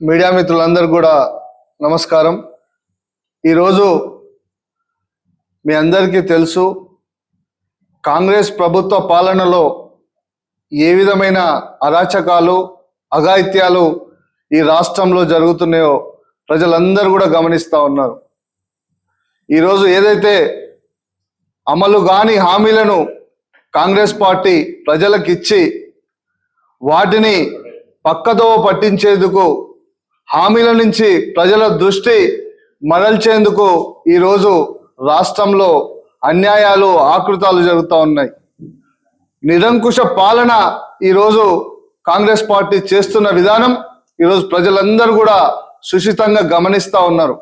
Media మిత్రులందరూ కూడా నమస్కారం. ఈరోజు మీ అందరికీ తెలుసు కాంగ్రెస్ ప్రభుత్వ పాలనలో ఏ విధమైన అరాచకాలు అఘాయిత్యాలు ఈ రాష్ట్రంలో జరుగుతున్నాయో ప్రజలందరూ కూడా గమనిస్తూ ఉన్నారు. ఈరోజు ఏదైతే అమలు కాని హామీలను కాంగ్రెస్ పార్టీ ప్రజలకిచ్చి వాటిని పక్కదోవ పట్టించేందుకు హామీల నుంచి ప్రజల దృష్టి మరల్చేందుకు ఈరోజు రాష్ట్రంలో అన్యాయాలు ఆకృతాలు జరుగుతూ ఉన్నాయి. నిరంకుశ పాలన ఈరోజు కాంగ్రెస్ పార్టీ చేస్తున్న విధానం ఈరోజు ప్రజలందరూ కూడా సుషితంగా గమనిస్తూ ఉన్నారు.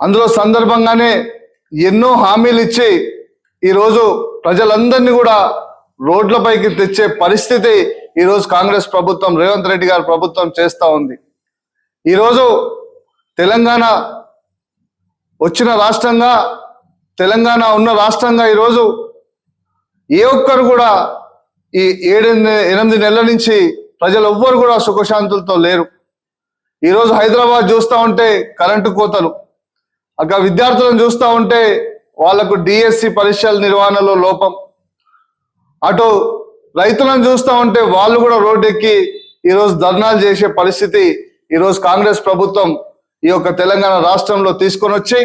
అందులో సందర్భంగానే ఎన్నో హామీలు ఇచ్చి ఈరోజు ప్రజలందరినీ కూడా రోడ్లపైకి తెచ్చే పరిస్థితి ఈరోజు కాంగ్రెస్ ప్రభుత్వం రేవంత్ రెడ్డి గారి ప్రభుత్వం చేస్తూ ఉంది. ఈరోజు తెలంగాణ వచ్చిన రాష్ట్రంగా తెలంగాణ ఉన్న రాష్ట్రంగా ఈరోజు ఏ ఒక్కరు కూడా ఈ ఏడు ఎనిమిది నెలల నుంచి ప్రజలు ఎవ్వరు కూడా సుఖశాంతులతో లేరు. ఈరోజు హైదరాబాద్ చూస్తూ ఉంటే కరెంటు కోతలు. అక్కడ విద్యార్థులను చూస్తూ ఉంటే వాళ్ళకు డిఎస్సి పరీక్షల నిర్వహణలో లోపం. అటు రైతులను చూస్తూ ఉంటే వాళ్ళు కూడా రోడ్డెక్కి ఈరోజు ధర్నాలు చేసే పరిస్థితి ఈరోజు కాంగ్రెస్ ప్రభుత్వం ఈ యొక్క తెలంగాణ రాష్ట్రంలో తీసుకొని వచ్చి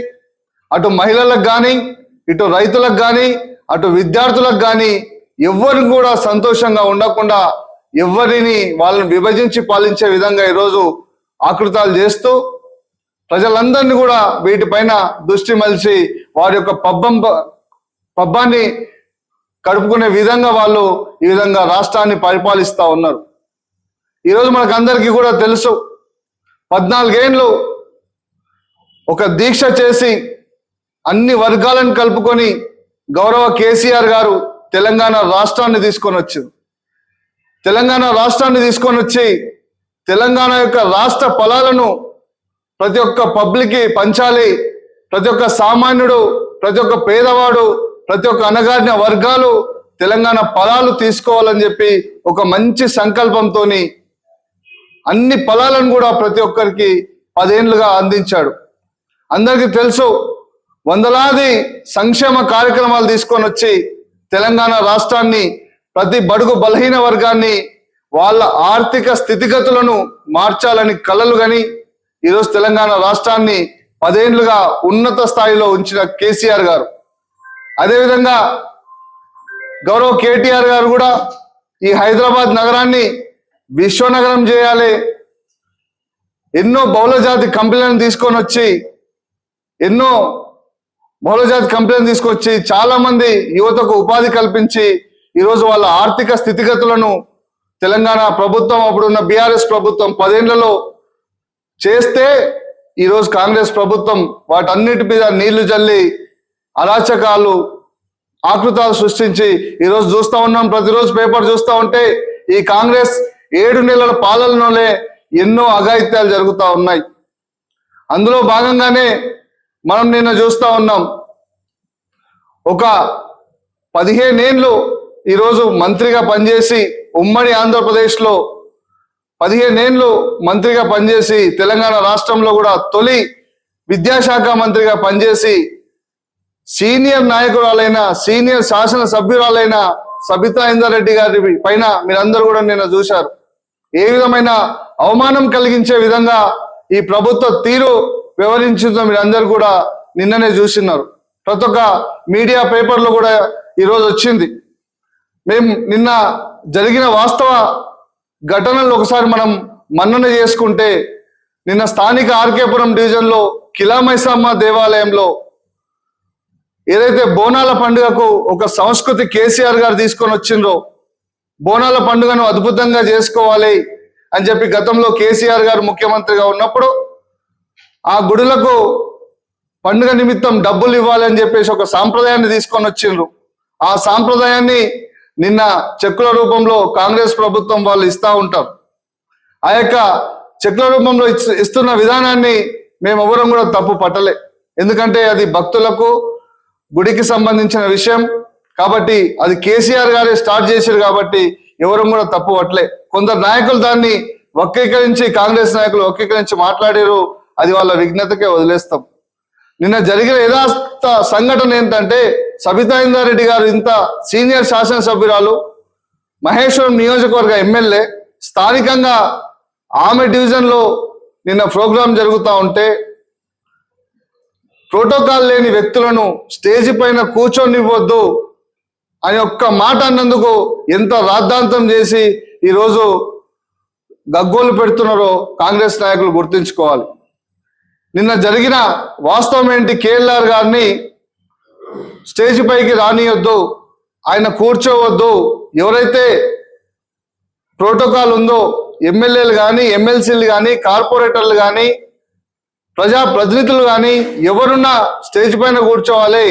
అటు మహిళలకు కానీ ఇటు రైతులకు కానీ అటు విద్యార్థులకు కానీ ఎవ్వరిని కూడా సంతోషంగా ఉండకుండా ఎవరిని వాళ్ళని విభజించి పాలించే విధంగా ఈరోజు ఆకృతాలు చేస్తూ ప్రజలందరినీ కూడా వీటిపైన దృష్టి మలిచి వారి యొక్క పబ్బం పబ్బాన్ని కడుపుకునే విధంగా వాళ్ళు ఈ విధంగా రాష్ట్రాన్ని పరిపాలిస్తూ ఉన్నారు. ఈరోజు మనకు అందరికీ కూడా తెలుసు పద్నాలుగేండ్లు ఒక దీక్ష చేసి అన్ని వర్గాలను కలుపుకొని గౌరవ కేసీఆర్ గారు తెలంగాణ రాష్ట్రాన్ని తీసుకొని వచ్చారు. తెలంగాణ రాష్ట్రాన్ని తీసుకొని వచ్చి తెలంగాణ యొక్క రాష్ట్ర ఫలాలను ప్రతి ఒక్క పబ్లిక్కి పంచాలి. ప్రతి ఒక్క సామాన్యుడు ప్రతి ఒక్క పేదవాడు ప్రతి ఒక్క అనగారిన వర్గాలు తెలంగాణ ఫలాలు తీసుకోవాలని చెప్పి ఒక మంచి సంకల్పంతో అన్ని ఫలాలను కూడా ప్రతి ఒక్కరికి పదేండ్లుగా అందించాడు. అందరికీ తెలుసు వందలాది సంక్షేమ కార్యక్రమాలు తీసుకొని వచ్చి తెలంగాణ రాష్ట్రాన్ని ప్రతి బడుగు బలహీన వర్గాన్ని వాళ్ళ ఆర్థిక స్థితిగతులను మార్చాలని కలలు గని ఈరోజు తెలంగాణ రాష్ట్రాన్ని పదేండ్లుగా ఉన్నత స్థాయిలో ఉంచిన కేసీఆర్ గారు. అదేవిధంగా గౌరవ్ కేటీఆర్ గారు కూడా ఈ హైదరాబాద్ నగరాన్ని విశ్వనగరం చేయాలి. ఎన్నో బహుళజాతి కంపెనీలను తీసుకొని వచ్చి ఎన్నో బహుళజాతి కంపెనీలను తీసుకొచ్చి చాలా మంది యువతకు ఉపాధి కల్పించి ఈరోజు వాళ్ళ ఆర్థిక స్థితిగతులను తెలంగాణ ప్రభుత్వం అప్పుడున్న బీఆర్ఎస్ ప్రభుత్వం పదేళ్ళలో చేస్తే ఈరోజు కాంగ్రెస్ ప్రభుత్వం వాటన్నిటి మీద నీళ్ళు జల్లి అరాచకాలు ఆకృతాలు సృష్టించి ఈరోజు చూస్తూ ఉన్నాం ప్రతిరోజు పేపర్ చూస్తూ ఉంటే ఈ కాంగ్రెస్ ఏడు నెలల పాలనలోనే ఎన్నో అఘాయిత్యాలు జరుగుతూ ఉన్నాయి. అందులో భాగంగానే మనం నిన్న చూస్తూ ఉన్నాం. ఒక పదిహేనేళ్ళు ఈరోజు మంత్రిగా పనిచేసి ఉమ్మడి ఆంధ్రప్రదేశ్లో పదిహేనేళ్ళు మంత్రిగా పనిచేసి తెలంగాణ రాష్ట్రంలో కూడా తొలి విద్యాశాఖ మంత్రిగా పనిచేసి సీనియర్ నాయకురాలైన సీనియర్ శాసన సభ్యురాలైన సబితా ఇందర్ గారి పైన మీరందరూ కూడా నిన్న చూశారు. ఏ విధమైన అవమానం కలిగించే విధంగా ఈ ప్రభుత్వ తీరు వివరించిందో మీరందరూ కూడా నిన్ననే చూసినారు. ప్రతి ఒక్క మీడియా పేపర్లో కూడా ఈరోజు వచ్చింది. మేము నిన్న జరిగిన వాస్తవ ఘటనలు ఒకసారి మనం మన్నన చేసుకుంటే నిన్న స్థానిక ఆర్కేపురం డివిజన్లో కిలామైసమ్మ దేవాలయంలో ఏదైతే బోనాల పండుగకు ఒక సంస్కృతి కేసీఆర్ గారు తీసుకొని వచ్చిండ్రో బోనాల పండుగను అద్భుతంగా చేసుకోవాలి అని చెప్పి గతంలో కేసీఆర్ గారు ముఖ్యమంత్రిగా ఉన్నప్పుడు ఆ గుడులకు పండుగ నిమిత్తం డబ్బులు ఇవ్వాలని చెప్పేసి ఒక సాంప్రదాయాన్ని తీసుకొని వచ్చిండ్రు. ఆ సాంప్రదాయాన్ని నిన్న చెక్కుల రూపంలో కాంగ్రెస్ ప్రభుత్వం వాళ్ళు ఇస్తా ఉంటారు. ఆ యొక్క చెక్కుల రూపంలో ఇస్తున్న విధానాన్ని మేము ఎవరం కూడా తప్పు పట్టలే. ఎందుకంటే అది భక్తులకు గుడికి సంబంధించిన విషయం. కాబట్టి అది కేసీఆర్ గారే స్టార్ట్ చేశారు కాబట్టి ఎవరు కూడా తప్పు పట్టలే. కొందరు నాయకులు దాన్ని వక్రీకరించి కాంగ్రెస్ నాయకులు వక్రీకరించి మాట్లాడారు అది వాళ్ళ విఘ్నతకే వదిలేస్తాం. నిన్న జరిగిన యథార్థ సంఘటన ఏంటంటే సబితా ఇందారెడ్డి గారు ఇంత సీనియర్ శాసనసభ్యురాలు మహేశ్వరం నియోజకవర్గ ఎమ్మెల్యే స్థానికంగా ఆమె డివిజన్లో నిన్న ప్రోగ్రాం జరుగుతూ ఉంటే ప్రోటోకాల్ లేని వ్యక్తులను స్టేజ్ పైన కూర్చొనివ్వద్దు అని ఒక్క మాట అన్నందుకు ఎంత రాద్ధాంతం చేసి ఈరోజు గగ్గోలు పెడుతున్నారో కాంగ్రెస్ నాయకులు గుర్తుంచుకోవాలి. నిన్న జరిగిన వాస్తవం ఏంటి? కేఎల్ఆర్ గారిని స్టేజ్ పైకి రానియొద్దు ఆయన కూర్చోవద్దు ఎవరైతే ప్రోటోకాల్ ఉందో ఎమ్మెల్యేలు కానీ ఎమ్మెల్సీలు కానీ కార్పొరేటర్లు కానీ ప్రజా ప్రతినిధులు కానీ ఎవరున్నా స్టేజ్ పైన కూర్చోవాలి.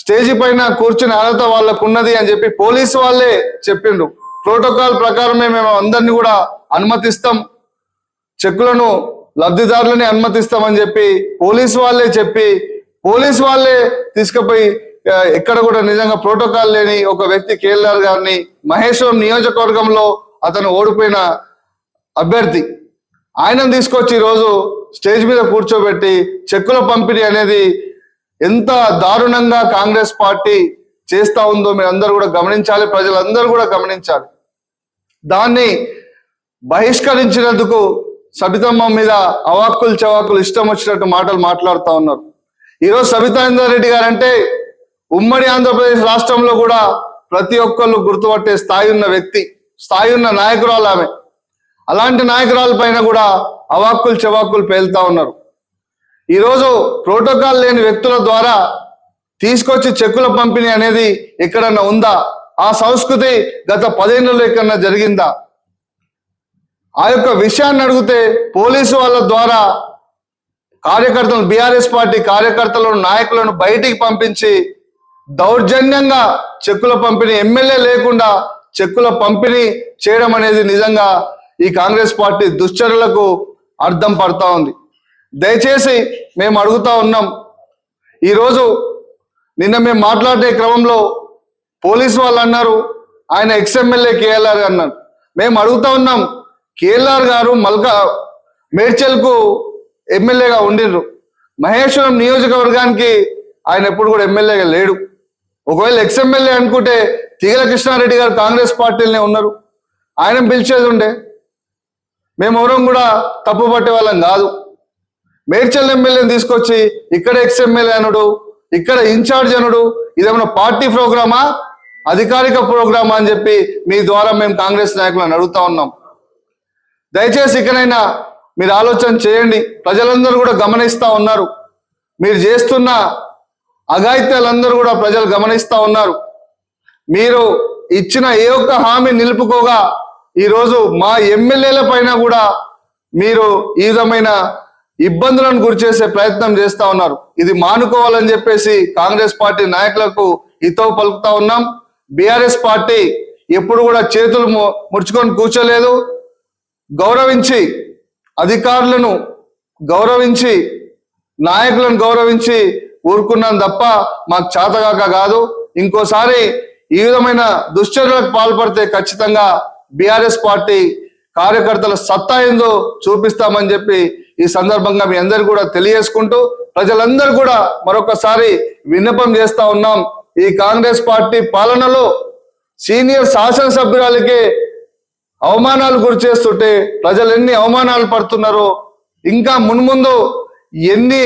స్టేజ్ పైన కూర్చుని అర్హత వాళ్ళకు ఉన్నది అని చెప్పి పోలీసు వాళ్ళే చెప్పిండ్రు. ప్రోటోకాల్ ప్రకారమే మేము అందరినీ కూడా అనుమతిస్తాం. చెక్కులను లబ్ధిదారులని అనుమతిస్తామని చెప్పి పోలీసు వాళ్ళే చెప్పి పోలీసు వాళ్ళే తీసుకుపోయి ఎక్కడ కూడా నిజంగా ప్రోటోకాల్ లేని ఒక వ్యక్తి కేఎల్ఆర్ గారిని మహేశ్వరం నియోజకవర్గంలో అతను ఓడిపోయిన అభ్యర్థి. ఆయనను తీసుకొచ్చి ఈరోజు స్టేజ్ మీద కూర్చోబెట్టి చెక్కుల పంపిణీ అనేది ఎంత దారుణంగా కాంగ్రెస్ పార్టీ చేస్తా ఉందో మీరు అందరూ కూడా గమనించాలి ప్రజలందరూ కూడా గమనించాలి. దాన్ని బహిష్కరించినందుకు సబితమ్మ మీద అవాక్కులు చవాకులు ఇష్టం వచ్చినట్టు మాటలు మాట్లాడుతూ ఉన్నారు. ఈరోజు సబితాందర్ రెడ్డి గారు అంటే ఉమ్మడి ఆంధ్రప్రదేశ్ రాష్ట్రంలో కూడా ప్రతి ఒక్కళ్ళు గుర్తుపట్టే స్థాయి ఉన్న వ్యక్తి స్థాయి ఉన్న నాయకురాలు ఆమె. అలాంటి నాయకురాల పైన కూడా అవాక్కులు చవాక్కులు పేలుతా ఉన్నారు. ఈరోజు ప్రోటోకాల్ లేని వ్యక్తుల ద్వారా తీసుకొచ్చి చెక్కుల పంపిణీ అనేది ఎక్కడన్నా ఉందా? ఆ సంస్కృతి గత పదిహేనులో ఎక్కడన్నా జరిగిందా? ఆ యొక్క విషయాన్ని అడిగితే పోలీసు వాళ్ళ ద్వారా కార్యకర్తలను బీఆర్ఎస్ పార్టీ కార్యకర్తలను నాయకులను బయటికి పంపించి దౌర్జన్యంగా చెక్కుల పంపిణీ ఎమ్మెల్యే లేకుండా చెక్కుల పంపిణీ చేయడం అనేది నిజంగా ఈ కాంగ్రెస్ పార్టీ దుశ్చర్యలకు అర్థం పడతా ఉంది. దయచేసి మేము అడుగుతా ఉన్నాం. ఈరోజు నిన్న మేము మాట్లాడే క్రమంలో పోలీస్ వాళ్ళు అన్నారు ఆయన ఎక్స్ఎమ్మెల్యే కేఎల్ఆర్ అన్నారు. మేము అడుగుతా ఉన్నాం కేఎల్ఆర్ గారు మల్కా మేడ్చల్కు ఎమ్మెల్యేగా ఉండిర్రు. మహేశ్వరం నియోజకవర్గానికి ఆయన ఎప్పుడు కూడా ఎమ్మెల్యేగా లేడు. ఒకవేళ ఎక్స్ఎమ్మెల్యే అనుకుంటే తీగల కృష్ణారెడ్డి గారు కాంగ్రెస్ పార్టీలోనే ఉన్నారు. ఆయన పిలిచేది ఉండే. మేము ఎవరం కూడా తప్పు పట్టే వాళ్ళం కాదు. మేడ్చల్ ఎమ్మెల్యేని తీసుకొచ్చి ఇక్కడ ఎక్స్ఎమ్మెల్యే అనుడు ఇక్కడ ఇన్ఛార్జ్ అనుడు ఇదేమైనా పార్టీ ప్రోగ్రామా? అధికారిక ప్రోగ్రామా అని చెప్పి మీ ద్వారా మేము కాంగ్రెస్ నాయకులను అడుగుతా ఉన్నాం. దయచేసి ఇకనైనా మీరు ఆలోచన చేయండి. ప్రజలందరూ కూడా గమనిస్తూ ఉన్నారు. మీరు చేస్తున్న అఘాయిత్యాలందరూ కూడా ప్రజలు గమనిస్తూ ఉన్నారు. మీరు ఇచ్చిన ఏ ఒక్క హామీ నిలుపుకోగా ఈరోజు మా ఎమ్మెల్యేల పైన కూడా మీరు ఈ విధమైన ఇబ్బందులను గురి చేసే ప్రయత్నం చేస్తా ఉన్నారు. ఇది మానుకోవాలని చెప్పేసి కాంగ్రెస్ పార్టీ నాయకులకు హితవు పలుకుతా ఉన్నాం. బీఆర్ఎస్ పార్టీ ఎప్పుడు కూడా చేతులు ము- ముడుచుకొని కూర్చోలేదు. గౌరవించి అధికారులను గౌరవించి నాయకులను గౌరవించి ఊరుకున్నాం తప్ప మాకు చేతగాక కాదు. ఇంకోసారి ఈ విధమైన దుశ్చర్యలకు పాల్పడితే ఖచ్చితంగా బీఆర్ఎస్ పార్టీ కార్యకర్తల సత్తా ఏందో చూపిస్తామని చెప్పి ఈ సందర్భంగా మీ అందరు కూడా తెలియజేసుకుంటూ ప్రజలందరూ కూడా మరొకసారి విన్నపం చేస్తా ఉన్నాం. ఈ కాంగ్రెస్ పార్టీ పాలనలో సీనియర్ శాసనసభ్యురాలకే అవమానాలు గురి చేస్తుంటే ప్రజలు ఎన్ని అవమానాలు పడుతున్నారో ఇంకా మున్ముందు ఎన్ని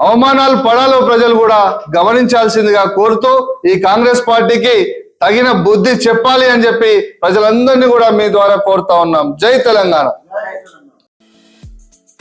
అవమానాలు పడాలో ప్రజలు కూడా గమనించాల్సిందిగా కోరుతూ ఈ కాంగ్రెస్ పార్టీకి తగిన బుద్ధి చెప్పాలి అని చెప్పి ప్రజలందరినీ కూడా మీ ద్వారా కోరుతా ఉన్నాం. జై తెలంగాణ.